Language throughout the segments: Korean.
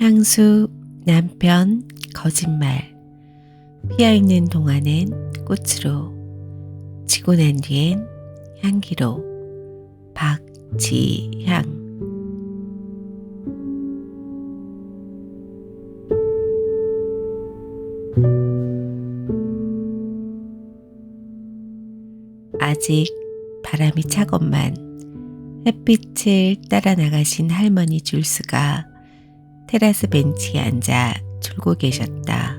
향수, 남편, 거짓말. 피어있는 동안엔 꽃으로, 지고 난 뒤엔 향기로. 박지향. 아직 바람이 차건만 햇빛을 따라 나가신 할머니 줄스가 테라스 벤치에 앉아 졸고 계셨다.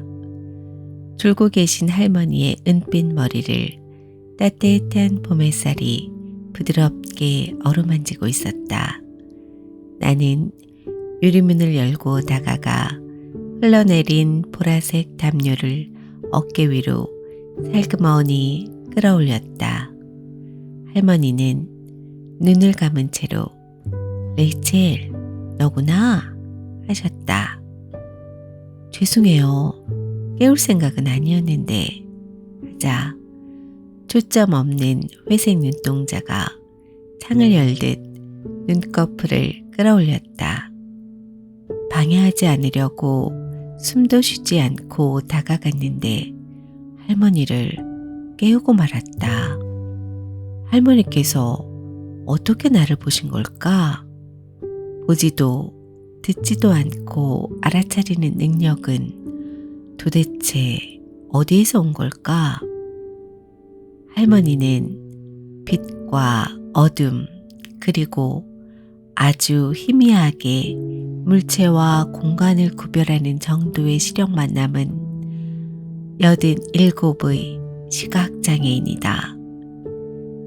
졸고 계신 할머니의 은빛 머리를 따뜻한 봄 햇살이 부드럽게 어루만지고 있었다. 나는 유리문을 열고 다가가 흘러내린 보라색 담요를 어깨 위로 살그머니 끌어올렸다. 할머니는 눈을 감은 채로 레이첼, 너구나 하셨다. 죄송해요. 깨울 생각은 아니었는데 하자 초점 없는 회색 눈동자가 창을 열듯 눈꺼풀을 끌어올렸다. 방해하지 않으려고 숨도 쉬지 않고 다가갔는데 할머니를 깨우고 말았다. 할머니께서 어떻게 나를 보신 걸까? 보지도 듣지도 않고 알아차리는 능력은 도대체 어디에서 온 걸까? 할머니는 빛과 어둠, 그리고 아주 희미하게 물체와 공간을 구별하는 정도의 시력만 남은 여든 일곱의 시각장애인이다.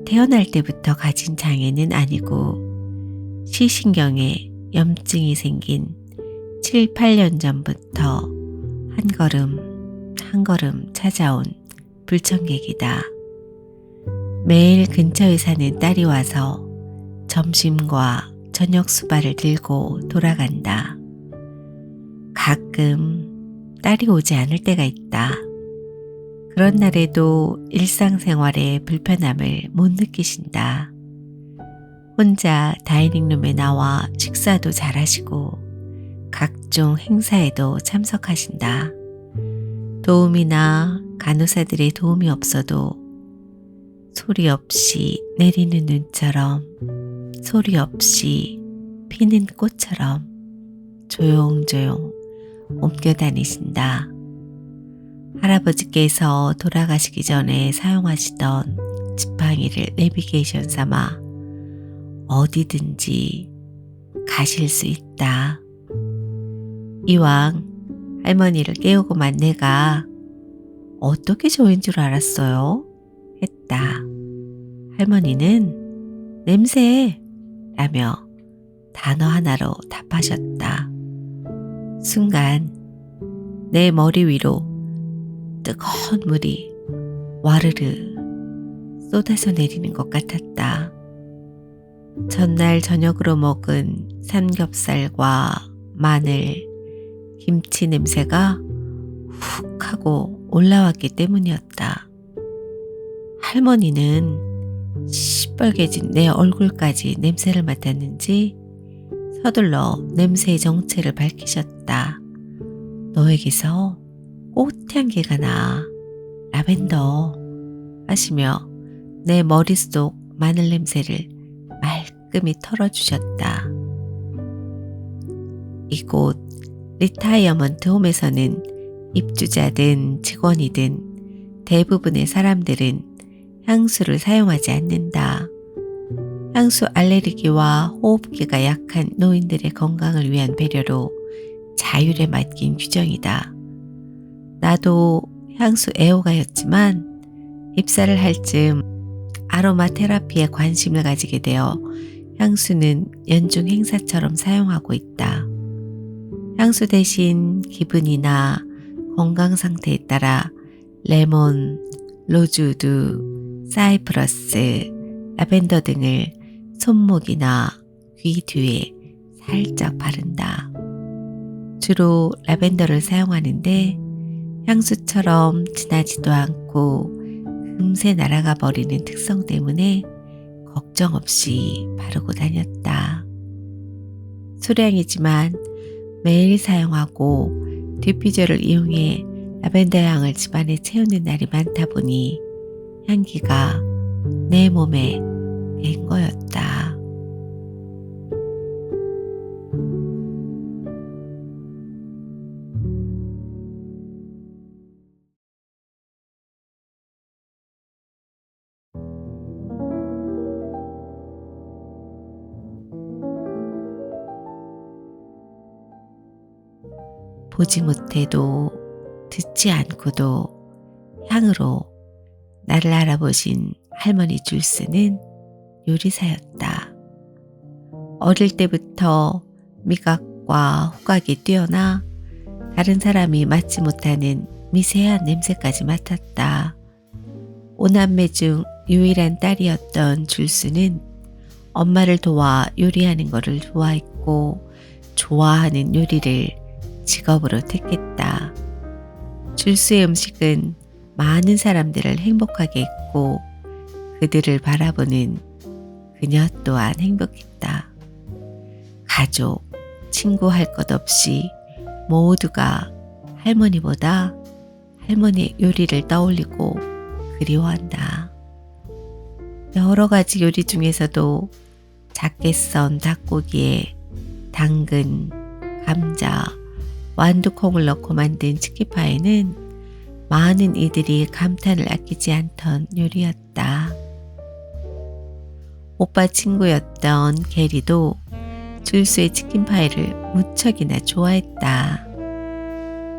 태어날 때부터 가진 장애는 아니고 시신경에 염증이 생긴 7, 8년 전부터 한 걸음 한 걸음 찾아온 불청객이다. 매일 근처에 사는 딸이 와서 점심과 저녁 수발을 들고 돌아간다. 가끔 딸이 오지 않을 때가 있다. 그런 날에도 일상생활의 불편함을 못 느끼신다. 혼자 다이닝룸에 나와 식사도 잘 하시고 각종 행사에도 참석하신다. 도움이나 간호사들의 도움이 없어도 소리 없이 내리는 눈처럼 소리 없이 피는 꽃처럼 조용조용 옮겨 다니신다. 할아버지께서 돌아가시기 전에 사용하시던 지팡이를 내비게이션 삼아 어디든지 가실 수 있다. 이왕 할머니를 깨우고만 내가 어떻게 저인 줄 알았어요? 했다. 할머니는 냄새 라며 단어 하나로 답하셨다. 순간 내 머리 위로 뜨거운 물이 와르르 쏟아져 내리는 것 같았다. 전날 저녁으로 먹은 삼겹살과 마늘, 김치 냄새가 훅 하고 올라왔기 때문이었다. 할머니는 시뻘개진 내 얼굴까지 냄새를 맡았는지 서둘러 냄새의 정체를 밝히셨다. 너에게서 꽃향기가 나. 라벤더. 하시며 내 머릿속 마늘 냄새를 말끔히 털어주셨다. 이곳 리타이어먼트 홈에서는 입주자든 직원이든 대부분의 사람들은 향수를 사용하지 않는다. 향수 알레르기와 호흡기가 약한 노인들의 건강을 위한 배려로 자율에 맡긴 규정이다. 나도 향수 애호가였지만 입사를 할 즈음 아로마 테라피에 관심을 가지게 되어 향수는 연중 행사처럼 사용하고 있다. 향수 대신 기분이나 건강 상태에 따라 레몬, 로즈우드, 사이프러스, 라벤더 등을 손목이나 귀 뒤에 살짝 바른다. 주로 라벤더를 사용하는데 향수처럼 진하지도 않고 금세 날아가 버리는 특성 때문에 걱정 없이 바르고 다녔다. 소량이지만 매일 사용하고 디퓨저를 이용해 라벤더 향을 집안에 채우는 날이 많다 보니 향기가 내 몸에 밴 거였다. 보지 못해도 듣지 않고도 향으로 나를 알아보신 할머니 줄스는 요리사였다. 어릴 때부터 미각과 후각이 뛰어나 다른 사람이 맡지 못하는 미세한 냄새까지 맡았다. 오남매 중 유일한 딸이었던 줄스는 엄마를 도와 요리하는 것을 좋아했고 좋아하는 요리를 직업으로 택했다. 줄수의 음식은 많은 사람들을 행복하게 했고 그들을 바라보는 그녀 또한 행복했다. 가족, 친구 할 것 없이 모두가 할머니보다 할머니의 요리를 떠올리고 그리워한다. 여러 가지 요리 중에서도 작게 썬 닭고기에 당근, 감자, 완두콩을 넣고 만든 치키파이는 많은 이들이 감탄을 아끼지 않던 요리였다. 오빠 친구였던 게리도 줄수의 치킨파이를 무척이나 좋아했다.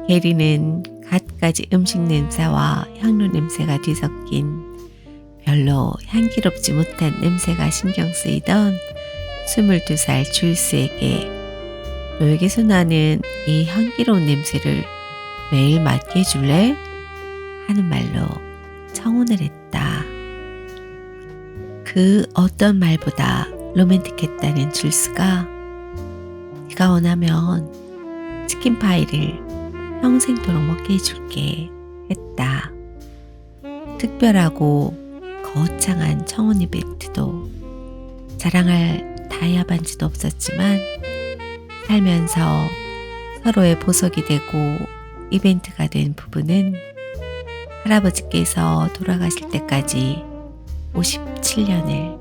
게리는 갖가지 음식 냄새와 향료 냄새가 뒤섞인 별로 향기롭지 못한 냄새가 신경 쓰이던 22살 줄수에게 너에게서 나는 이 향기로운 냄새를 매일 맡게 해줄래? 하는 말로 청혼을 했다. 그 어떤 말보다 로맨틱했다는 줄스가 네가 원하면 치킨파이를 평생도록 먹게 해줄게 했다. 특별하고 거창한 청혼 이벤트도 자랑할 다이아 반지도 없었지만 살면서 서로의 보석이 되고 이벤트가 된 부부는 할아버지께서 돌아가실 때까지 57년을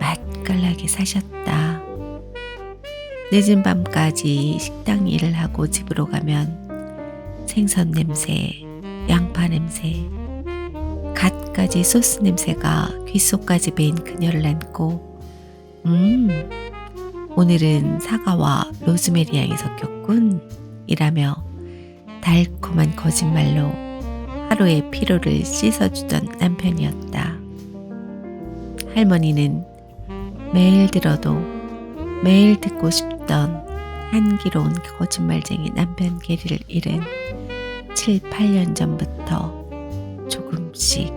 맛깔나게 사셨다. 늦은 밤까지 식당 일을 하고 집으로 가면 생선 냄새, 양파 냄새, 갓까지 소스 냄새가 귓속까지 배인 그녀를 안고 음 오늘은 사과와 로즈메리 향이 섞였군 이라며 달콤한 거짓말로 하루의 피로를 씻어주던 남편이었다. 할머니는 매일 들어도 매일 듣고 싶던 향기로운 거짓말쟁이 남편 게리를 잃은 7, 8년 전부터 조금씩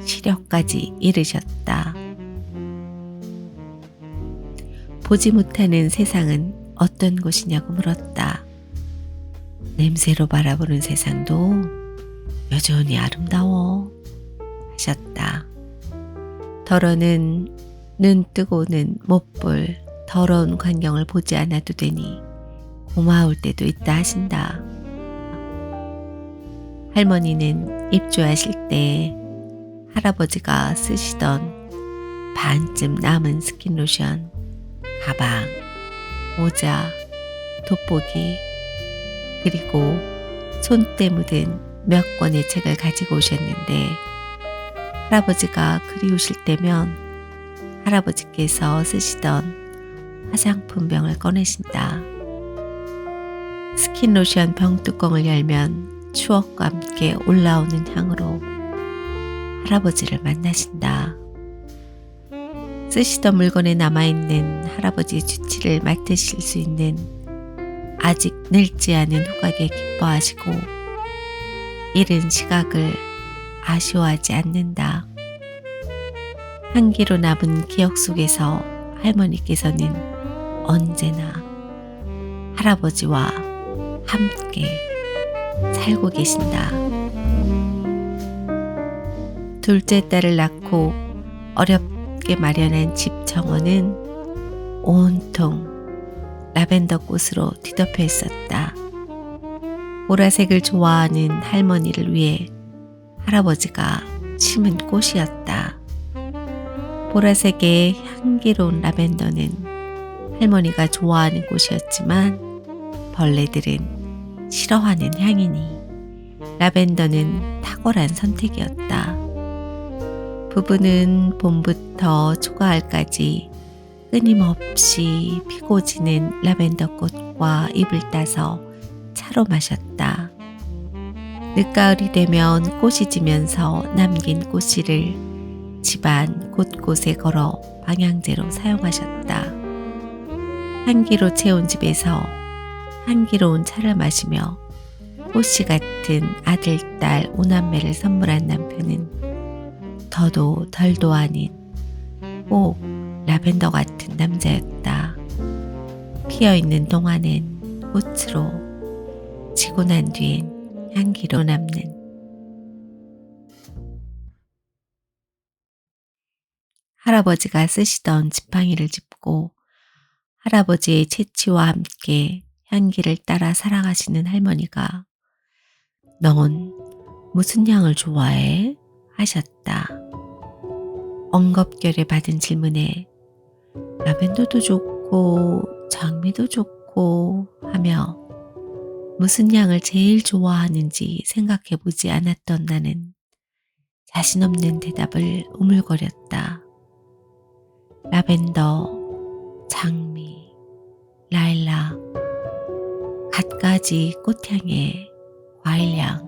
시력까지 잃으셨다. 보지 못하는 세상은 어떤 곳이냐고 물었다. 냄새로 바라보는 세상도 여전히 아름다워 하셨다. 덜어는 눈 뜨고는 못 볼 더러운 광경을 보지 않아도 되니 고마울 때도 있다 하신다. 할머니는 입주하실 때 할아버지가 쓰시던 반쯤 남은 스킨로션 가방, 모자, 돋보기, 그리고 손때 묻은 몇 권의 책을 가지고 오셨는데 할아버지가 그리우실 때면 할아버지께서 쓰시던 화장품 병을 꺼내신다. 스킨로션 병 뚜껑을 열면 추억과 함께 올라오는 향으로 할아버지를 만나신다. 쓰시던 물건에 남아있는 할아버지의 주치를 맡으실 수 있는 아직 늙지 않은 후각에 기뻐하시고 잃은 시각을 아쉬워하지 않는다. 향기로 남은 기억 속에서 할머니께서는 언제나 할아버지와 함께 살고 계신다. 둘째 딸을 낳고 어렵 게 마련한 집 정원은 온통 라벤더 꽃으로 뒤덮여 있었다. 보라색을 좋아하는 할머니를 위해 할아버지가 심은 꽃이었다. 보라색의 향기로운 라벤더는 할머니가 좋아하는 꽃이었지만 벌레들은 싫어하는 향이니 라벤더는 탁월한 선택이었다. 부부는 봄부터 초가을까지 끊임없이 피고 지는 라벤더 꽃과 잎을 따서 차로 마셨다. 늦가을이 되면 꽃이 지면서 남긴 꽃씨를 집안 곳곳에 걸어 방향제로 사용하셨다. 향기로 채운 집에서 향기로운 차를 마시며 꽃씨 같은 아들, 딸, 오남매를 선물한 남편은 더도 덜도 아닌 꼭 라벤더 같은 남자였다. 피어 있는 동안엔 꽃으로 지고 난 뒤엔 향기로 남는 할아버지가 쓰시던 지팡이를 짚고 할아버지의 채취와 함께 향기를 따라 살아가시는 할머니가 넌 무슨 향을 좋아해? 하셨다. 엉겁결에 받은 질문에 라벤더도 좋고 장미도 좋고 하며 무슨 향을 제일 좋아하는지 생각해 보지 않았던 나는 자신 없는 대답을 우물거렸다. 라벤더, 장미, 라일락, 갖가지 꽃향의 과일향,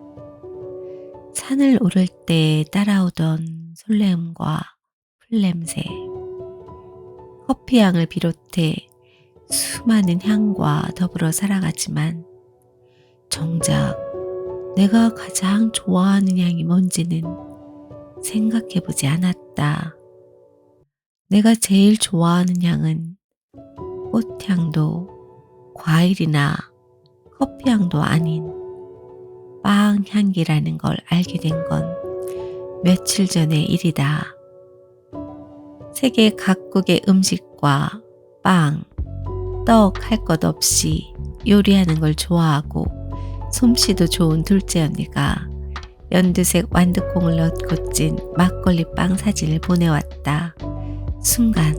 산을 오를 때 따라오던 설렘과 풀냄새, 커피향을 비롯해 수많은 향과 더불어 살아가지만 정작 내가 가장 좋아하는 향이 뭔지는 생각해 보지 않았다. 내가 제일 좋아하는 향은 꽃향도 과일이나 커피향도 아닌 빵 향기라는 걸 알게 된 건 며칠 전의 일이다. 세계 각국의 음식과 빵, 떡 할 것 없이 요리하는 걸 좋아하고 솜씨도 좋은 둘째 언니가 연두색 완두콩을 넣고 찐 막걸리 빵 사진을 보내왔다. 순간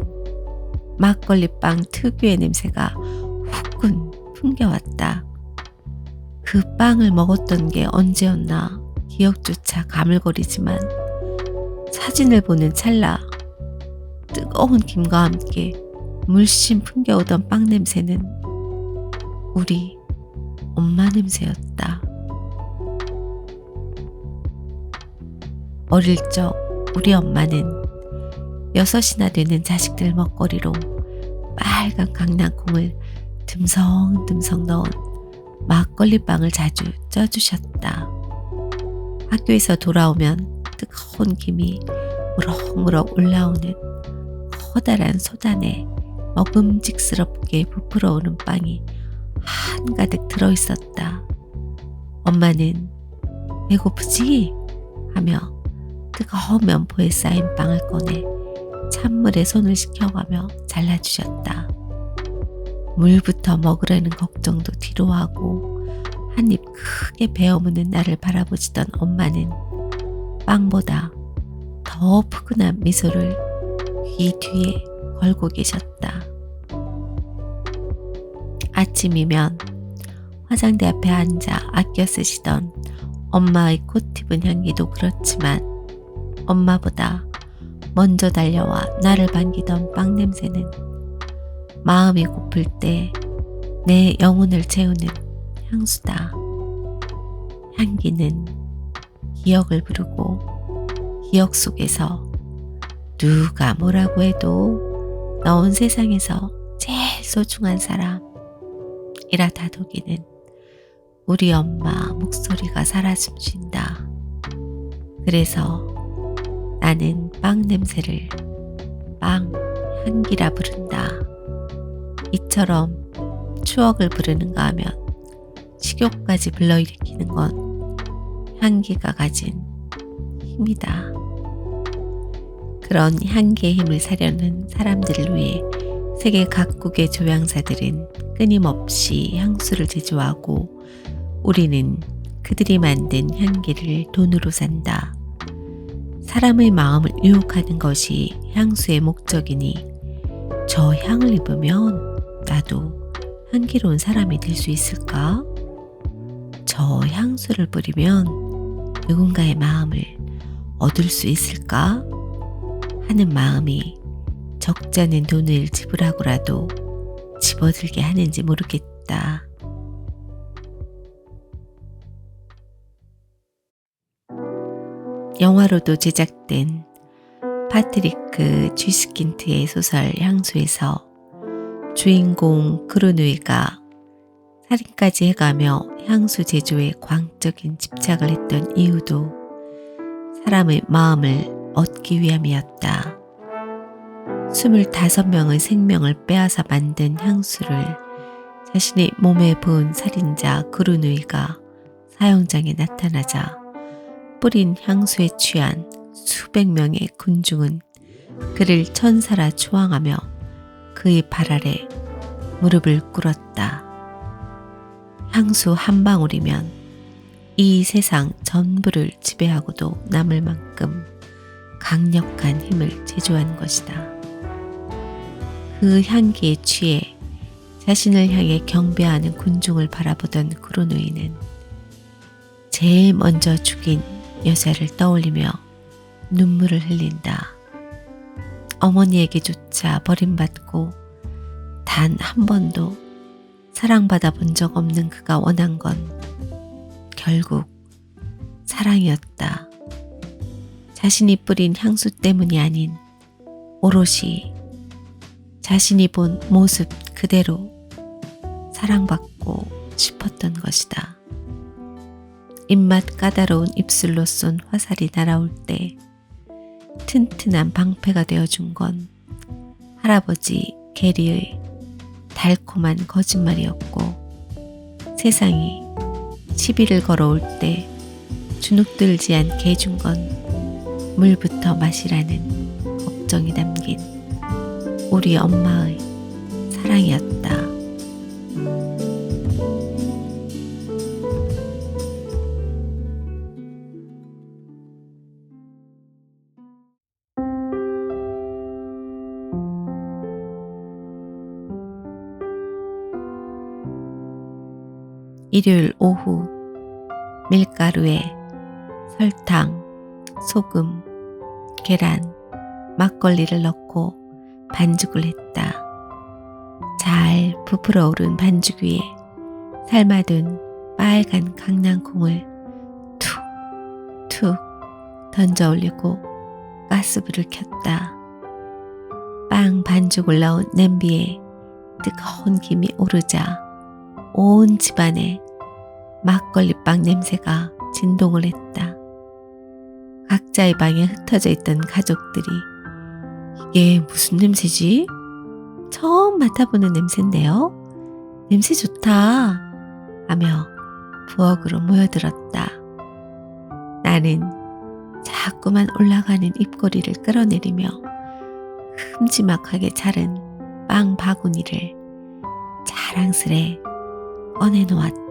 막걸리 빵 특유의 냄새가 후끈 풍겨왔다. 그 빵을 먹었던 게 언제였나 기억조차 가물거리지만 사진을 보는 찰나 뜨거운 김과 함께 물씬 풍겨오던 빵 냄새는 우리 엄마 냄새였다. 어릴 적 우리 엄마는 여섯이나 되는 자식들 먹거리로 빨간 강낭콩을 듬성듬성 넣은 막걸리 빵을 자주 쪄주셨다. 학교에서 돌아오면 뜨거운 김이 무럭무럭 올라오는 커다란 소단에 먹음직스럽게 부풀어 오는 빵이 한가득 들어있었다. 엄마는 배고프지? 하며 뜨거운 면포에 쌓인 빵을 꺼내 찬물에 손을 식혀가며 잘라주셨다. 물부터 먹으라는 걱정도 뒤로 하고 한 입 크게 베어무는 나를 바라보시던 엄마는 빵보다 더 푸근한 미소를 귀 뒤에 걸고 계셨다. 아침이면 화장대 앞에 앉아 아껴 쓰시던 엄마의 콧 입은 향기도 그렇지만 엄마보다 먼저 달려와 나를 반기던 빵 냄새는 마음이 고플 때 내 영혼을 채우는 향수다. 향기는 기억을 부르고 기억 속에서 누가 뭐라고 해도 너 세상에서 제일 소중한 사람 이라 다독이는 우리 엄마 목소리가 살아 숨쉰다. 그래서 나는 빵 냄새를 빵 향기라 부른다. 이처럼 추억을 부르는가 하면 식욕까지 불러일으키는 건 향기가 가진 힘이다. 그런 향기의 힘을 사려는 사람들을 위해 세계 각국의 조향사들은 끊임없이 향수를 제조하고 우리는 그들이 만든 향기를 돈으로 산다. 사람의 마음을 유혹하는 것이 향수의 목적이니 저 향을 입으면 나도 향기로운 사람이 될 수 있을까? 저 향수를 뿌리면 누군가의 마음을 얻을 수 있을까? 하는 마음이 적지 않은 돈을 지불하고라도 집어들게 하는지 모르겠다. 영화로도 제작된 파트리크 쥐스킨트의 소설 향수에서 주인공 크루누이가 살인까지 해가며 향수 제조에 광적인 집착을 했던 이유도 사람의 마음을 얻기 위함이었다. 25명의 생명을 빼앗아 만든 향수를 자신의 몸에 부은 살인자 그루누이가 사형장에 나타나자 뿌린 향수에 취한 수백 명의 군중은 그를 천사라 추앙하며 그의 발 아래 무릎을 꿇었다. 향수 한 방울이면 이 세상 전부를 지배하고도 남을 만큼 강력한 힘을 제조한 것이다. 그 향기에 취해 자신을 향해 경배하는 군중을 바라보던 크로노이는 제일 먼저 죽인 여자를 떠올리며 눈물을 흘린다. 어머니에게조차 버림받고 단 한 번도 사랑받아 본 적 없는 그가 원한 건 결국 사랑이었다. 자신이 뿌린 향수 때문이 아닌 오롯이 자신이 본 모습 그대로 사랑받고 싶었던 것이다. 입맛 까다로운 입술로 쏜 화살이 날아올 때 튼튼한 방패가 되어준 건 할아버지 게리의 달콤한 거짓말이었고 세상이 시비를 걸어올 때 주눅들지 않게 해준 건 물부터 마시라는 걱정이 담긴 우리 엄마의 사랑이었다. 일요일 오후 밀가루에 설탕, 소금, 계란, 막걸리를 넣고 반죽을 했다. 잘 부풀어 오른 반죽 위에 삶아둔 빨간 강낭콩을 툭 툭 던져 올리고 가스불을 켰다. 빵 반죽을 넣은 냄비에 뜨거운 김이 오르자 온 집안에 막걸리 빵 냄새가 진동을 했다. 각자의 방에 흩어져 있던 가족들이 이게 무슨 냄새지? 처음 맡아보는 냄새인데요? 냄새 좋다. 하며 부엌으로 모여들었다. 나는 자꾸만 올라가는 입꼬리를 끌어내리며 큼지막하게 자른 빵 바구니를 자랑스레 꺼내놓았다.